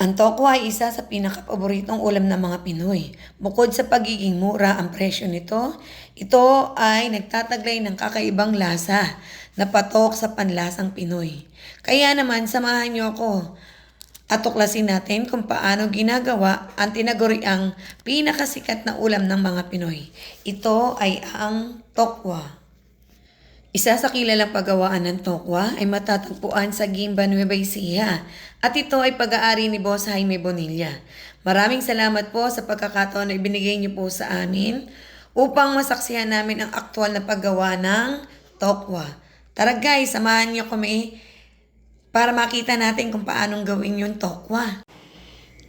Ang tokwa ay isa sa pinakapaboritong ulam ng mga Pinoy. Bukod sa pagiging mura ang presyo nito, ito ay nagtataglay ng kakaibang lasa na patok sa panlasang Pinoy. Kaya naman, samahan niyo ako at tuklasin natin kung paano ginagawa ang tinaguriang pinakasikat na ulam ng mga Pinoy. Ito ay ang tokwa. Isa sa kilalang paggawaan ng tokwa ay matatagpuan sa Gimba, Nueva Ecija at ito ay pag-aari ni Boss Jaime Bonilla. Maraming salamat po sa pagkakataon na ibinigay niyo po sa amin upang masaksihan namin ang aktual na paggawa ng tokwa. Tara guys, samahan niyo kami para makita natin kung paanong gawin yung tokwa.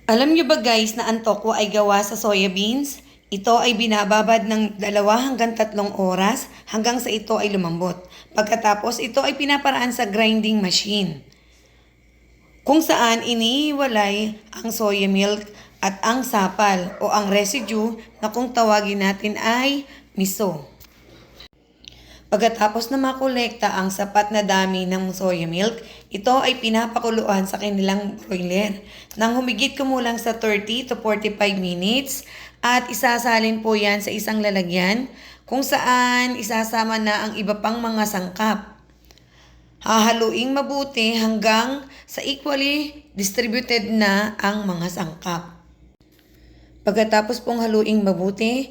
Alam niyo ba guys na ang tokwa ay gawa sa soya beans? Ito ay binababad ng dalawa hanggang tatlong oras hanggang sa ito ay lumambot. Pagkatapos ito ay pinaparaan sa grinding machine. Kung saan inihiwalay ang soya milk at ang sapal o ang residue na kung tawagin natin ay miso. Pagkatapos na makolekta ang sapat na dami ng soya milk, ito ay pinapakuluan sa kanilang broiler nang humigit kumulang sa 30 to 45 minutes at isasalin po yan sa isang lalagyan kung saan isasama na ang iba pang mga sangkap. Hahaluing mabuti hanggang sa equally distributed na ang mga sangkap. Pagkatapos pong haluing mabuti,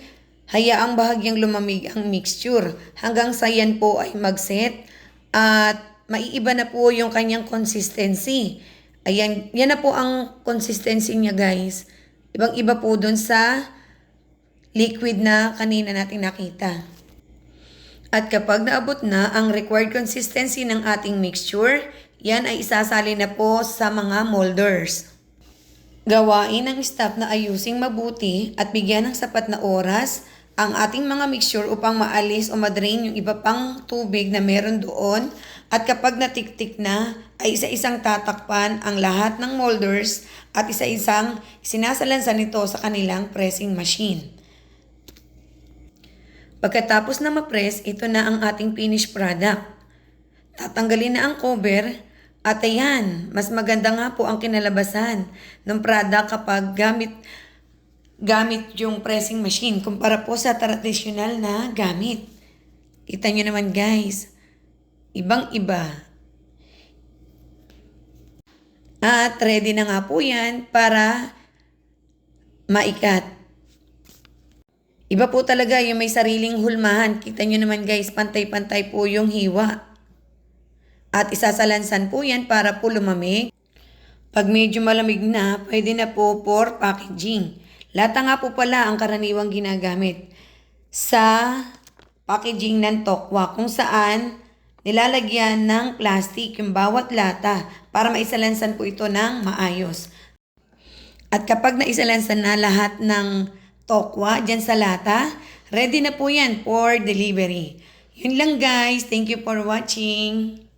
hayaang bahagyang lumamig ang mixture hanggang sa yan po ay magset at maiiba na po yung kanyang consistency. Ayan, yan na po ang consistency niya guys. Ibang iba po dun sa liquid na kanina natin nakita. At kapag naabot na ang required consistency ng ating mixture, yan ay isasali na po sa mga molders. Gawain ng staff na ayusing mabuti at bigyan ng sapat na oras ang ating mga mixture upang maalis o madrain yung iba pang tubig na meron doon at kapag natiktik na ay isa-isang tatakpan ang lahat ng molders at isa-isang sinasalansan nito sa kanilang pressing machine. Pagkatapos na ma-press, ito na ang ating finished product. Tatanggalin na ang cover at ayan, mas maganda nga po ang kinalabasan ng product kapag gamit gamit yung pressing machine kumpara po sa traditional na gamit. Kita nyo naman guys, ibang iba. At ready na nga po yan para maikat. Iba po talaga yung may sariling hulmahan. Kita nyo naman guys, pantay-pantay po yung hiwa. At isasalansan po yan para po lumamig. Pag medyo malamig na, pwede na po for packaging. Lata nga po pala ang karaniwang ginagamit sa packaging ng tokwa kung saan nilalagyan ng plastic yung bawat lata para maisalansan po ito ng maayos. At kapag naisalansan na lahat ng tokwa dyan sa lata, ready na po yan for delivery. Yun lang guys. Thank you for watching.